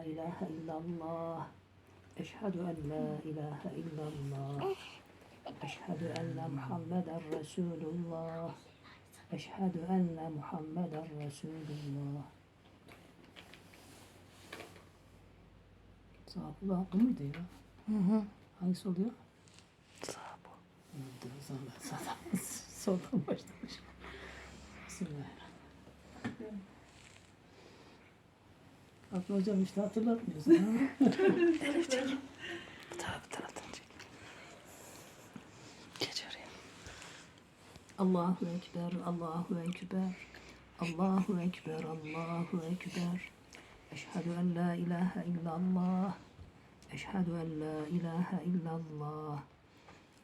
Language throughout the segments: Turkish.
la ilahe illallah. Eşhedü en la ilahe illallah. Eşhedü enne Muhammeden Resulullah. Eşhedü enne Muhammeden Resulullah. Sağ kulağı bu muydu ya? Hı hı. Hangisi oluyor? Sağ bu. Evet, o zaman ben sağdan, soldan başlamışım. Bismillahirrahmanirrahim. Hakkı hocam işte hatırlatmıyorsun ha? Bu taraf bu taraftan çek. Geç oraya. Allahu Ekber, Allahu Ekber, Allahu Ekber, Allahu Ekber. Eşhedü en la ilahe illallah. Eşhedü en la ilahe illallah.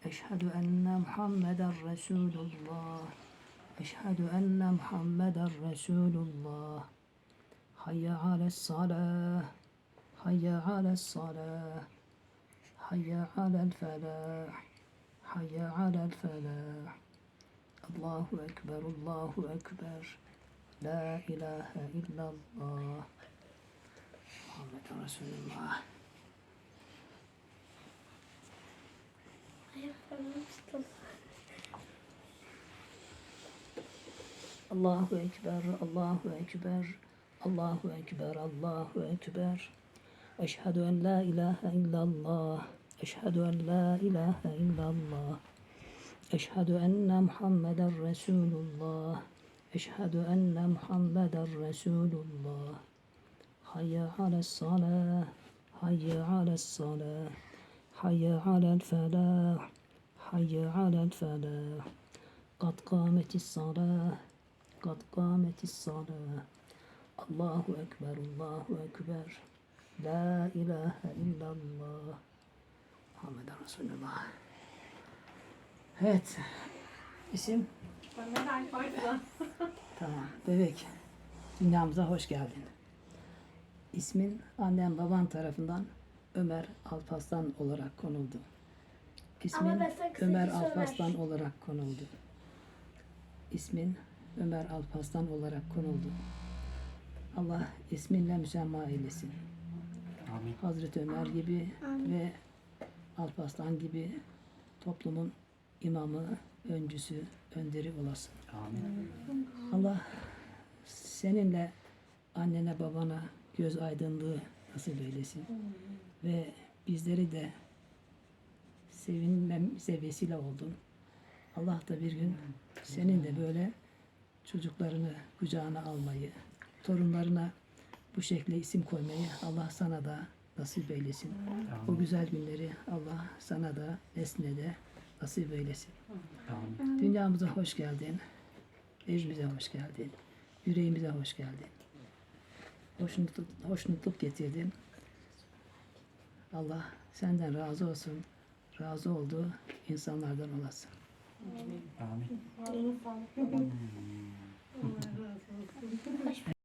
Eşhedü enne Muhammeden Resulullah. Eşhedü enne Muhammeden Resulullah. Hayye ales salah. Hayye ales salah. Hayye alel felah. Hayye alel felah. Allahu Ekber, Allahu Ekber. La ilahe illallah. Muhammed Resulullah. Allahu Ekber, Allahu Ekber. Allahu Ekber, Allahu Ekber. Eşhedü en la ilahe illallah. Eşhedü en la ilahe illallah. Eşhedü enne Muhammeden Resulullah. Eşhedü enne Muhammeden Resulullah. Hayye ales salah. Hayye ales salah. Hayye alel felah. Hayye alel felah. Kad kâmetis salah. Kad kâmetis salah. Allahu Ekber, Allahu Ekber. La ilahe illallah. Muhammed Resulullah. Evet. İsim? Tamam. Bebek. Dünyamıza hoş geldin. İsmin annem baban tarafından Ömer Alpaslan olarak konuldu. İsmin Ömer Ömer. Alpaslan olarak konuldu. İsmin Ömer Alpaslan olarak konuldu. Allah isminle müsemma eylesin. Amin. Hazreti Ömer gibi ve Alparslan gibi toplumun imamı, öncüsü, önderi olasın. Amin. Allah seninle annene babana göz aydınlığı nasip eylesin. Ve bizleri de sevinmemize vesile oldun. Allah da bir gün senin de böyle çocuklarını kucağına almayı, torunlarına bu şekilde isim koymayı Allah sana da nasip eylesin. O güzel günleri Allah sana da nesline de nasip eylesin. Amin. Dünyamıza hoş geldin. Evimize hoş geldin. Yüreğimize hoş geldin. Hoşnutluk, hoşnutluk getirdin. Allah senden razı olsun. Razı olduğu insanlardan olasın. Amin. Benim falan.